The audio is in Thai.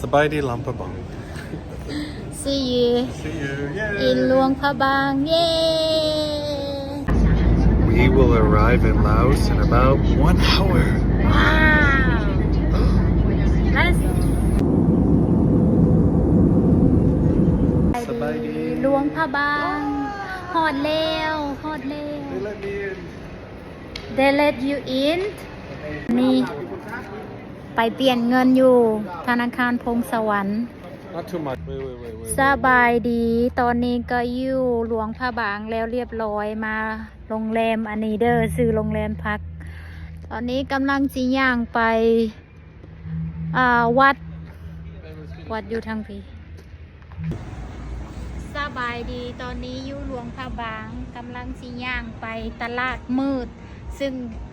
Sabaidi Lampabang. see you See you. in หลวงพระบางเย้ We will arrive in Laos in about one hour. ว้าว let's สบายดี หลวงพระบางฮอดแล้วฮอดแล้ว let me in. they let you in นี่ ไปเปลี่ยนเงินอยู่ ธนาคารพงสวรรค์ Not too much. Wait, wait, wait, wait. สบายดี ตอนนี้ก็อยู่หลวงพระบางแล้วเรียบร้อยมาโรงแรมอันนี้เด้อซื้อโรงแรมพัก ตอนนี้กำลังจีย่างไปอ่าวัด วัดอยู่ทางพีสบายดี ตอนนี้อยู่หลวงพระบางกำลังจีย่างไปตลาดมืด ซึ่ง